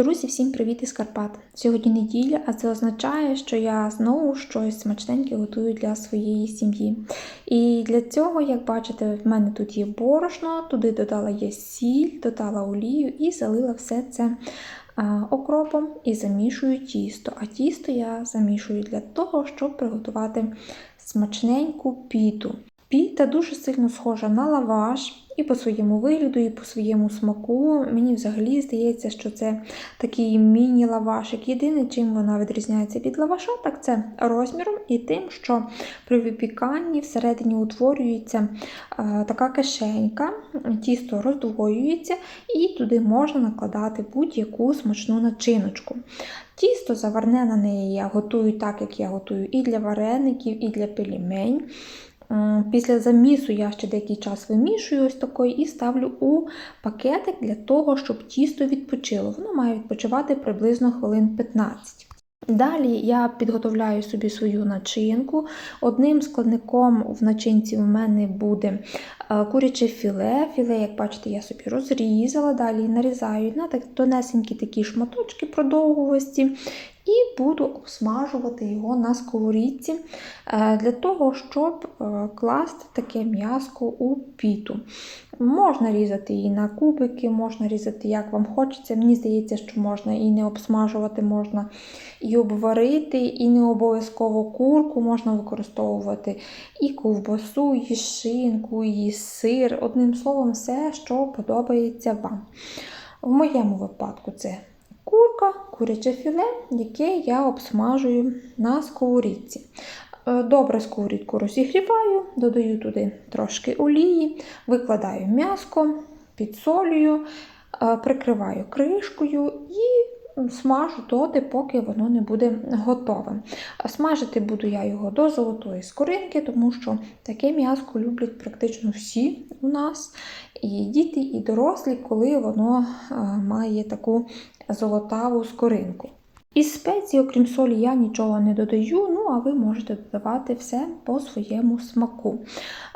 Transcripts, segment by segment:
Друзі, всім привіт із Карпат! Сьогодні неділя, а це означає, що я знову щось смачненьке готую для своєї сім'ї. І для цього, як бачите, в мене тут є борошно, туди додала я сіль, додала олію і залила все це окропом і замішую тісто. А тісто я замішую для того, щоб приготувати смачненьку піту. Піта дуже сильно схожа на лаваш і по своєму вигляду, і по своєму смаку. Мені взагалі здається, що це такий міні-лавашик. Єдине, чим вона відрізняється від лаваша, так це розміром і тим, що при випіканні всередині утворюється е, така кишенька, тісто роздвоюється, і туди можна накладати будь-яку смачну начиночку. Тісто заварне на неї я готую так, як я готую і для вареників, і для пельмень. Після замісу я ще деякий час вимішую ось такою і ставлю у пакетик для того, щоб тісто відпочило. Воно має відпочивати приблизно хвилин 15. Далі я підготовляю собі свою начинку. Одним складником в начинці в мене буде куряче філе. Філе, як бачите, я собі розрізала, далі нарізаю на тонесенькі такі шматочки продовгувості. І буду обсмажувати його на сковорідці для того, щоб класти таке м'яско у піту. Можна різати її на кубики, можна різати, як вам хочеться. Мені здається, що можна і не обсмажувати, можна і обварити, і не обов'язково курку, можна використовувати і ковбасу, і шинку, і сир. Одним словом, все, що подобається вам. В моєму випадку це курка, куряче філе, яке я обсмажую на сковорідці. Е, добре сковорідку розігріваю, додаю туди трошки олії, викладаю м'яско, підсолюю, е, прикриваю кришкою і смажу доти, поки воно не буде готове. Смажити буду я його до золотої скоринки, тому що таке м'яско люблять практично всі у нас, і діти, і дорослі, коли воно має таку золотаву скоринку. Із спеції, окрім солі, я нічого не додаю, ну а ви можете додавати все по своєму смаку.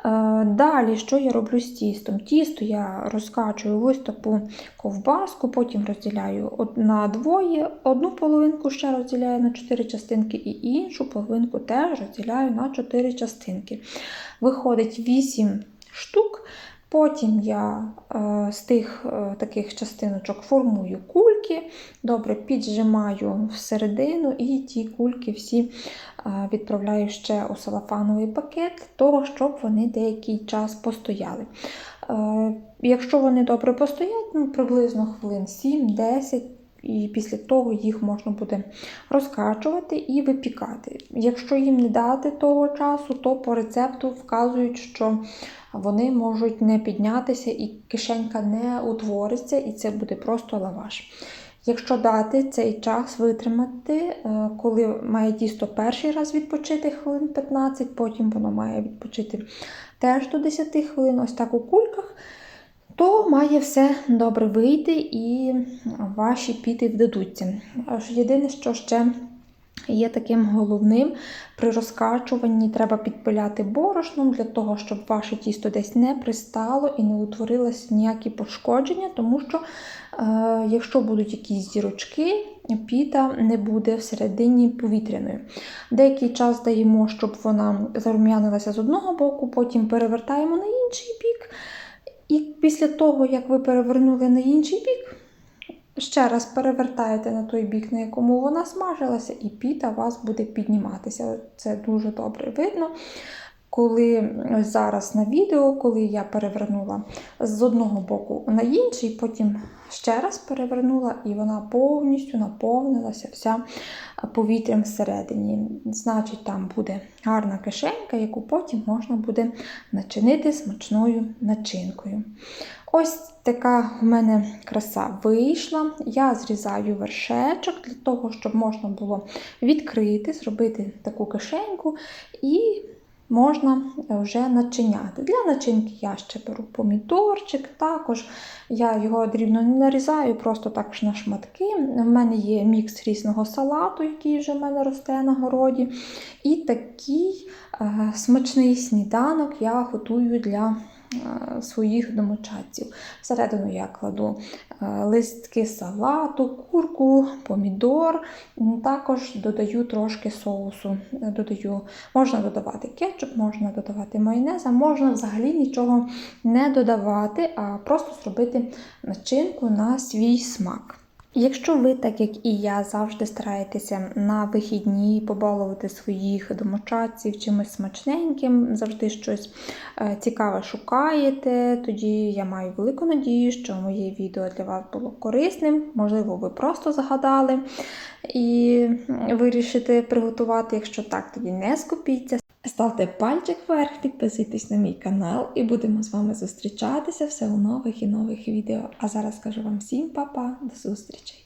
Е, далі, що я роблю з тістом? Тісто я розкачую таку ковбаску, потім розділяю на двоє, одну половинку ще розділяю на 4 частинки, і іншу половинку теж розділяю на 4 частинки. Виходить 8 штук. Потім я е, з тих е, таких частиночок формую кульки, добре піджимаю всередину, і ті кульки всі е, відправляю ще у салафановий пакет, того, щоб вони деякий час постояли. Якщо вони добре постоять, ну, приблизно хвилин 7-10. І після того їх можна буде розкачувати і випікати. Якщо їм не дати того часу, то по рецепту вказують, що вони можуть не піднятися і кишенька не утвориться, і це буде просто лаваш. Якщо дати цей час витримати, е, коли має тісто перший раз відпочити хвилин 15, потім воно має відпочити теж до 10 хвилин, ось так у кульках, то має все добре вийти і ваші піти вдадуться. Єдине, що ще є таким головним. При розкачуванні треба підпиляти борошном для того, щоб ваше тісто десь не пристало і не утворилися ніякі пошкодження, тому що, е, якщо будуть якісь зірочки, піта не буде всередині повітряною. Деякий час даємо, щоб вона зарум'янилася з одного боку, потім перевертаємо на інший бік. І після того, як ви перевернули на інший бік, Ще раз перевертаєте на той бік, на якому вона смажилася, і піта у вас буде підніматися. Це дуже добре видно. Коли ось зараз на відео, коли я перевернула з одного боку на інший, потім ще раз перевернула, і вона повністю наповнилася вся повітрям всередині. Значить, там буде гарна кишенька, яку потім можна буде начинити смачною начинкою. Ось така в мене краса вийшла. Я зрізаю вершечок для того, щоб можна було відкрити, зробити таку кишеньку і можна вже начиняти. Для начинки я ще беру помідорчик, також я його дрібно не нарізаю, просто також на шматки. У мене є мікс різного салату, який вже в мене росте на городі. І такий е, смачний сніданок я готую для е, своїх домочадців. Всередину я кладу е, листки салату, курку, помідор. Також додаю трошки соусу. Е, Додаю, можна додавати кетчуп, можна додавати майонез, а можна взагалі нічого не додавати, а просто зробити начинку на свій смак. Якщо ви, так як і я, завжди стараєтеся на вихідні побалувати своїх домочадців чимось смачненьким, завжди щось е, цікаве шукаєте, тоді я маю велику надію, що моє відео для вас було корисним. Можливо, ви просто згадали і вирішите приготувати. Якщо так, тоді не скупіться. Ставте пальчик вверх, підписуйтесь на мій канал і будемо з вами зустрічатися все у нових і нових відео. А зараз кажу вам всім па-па, до зустрічі!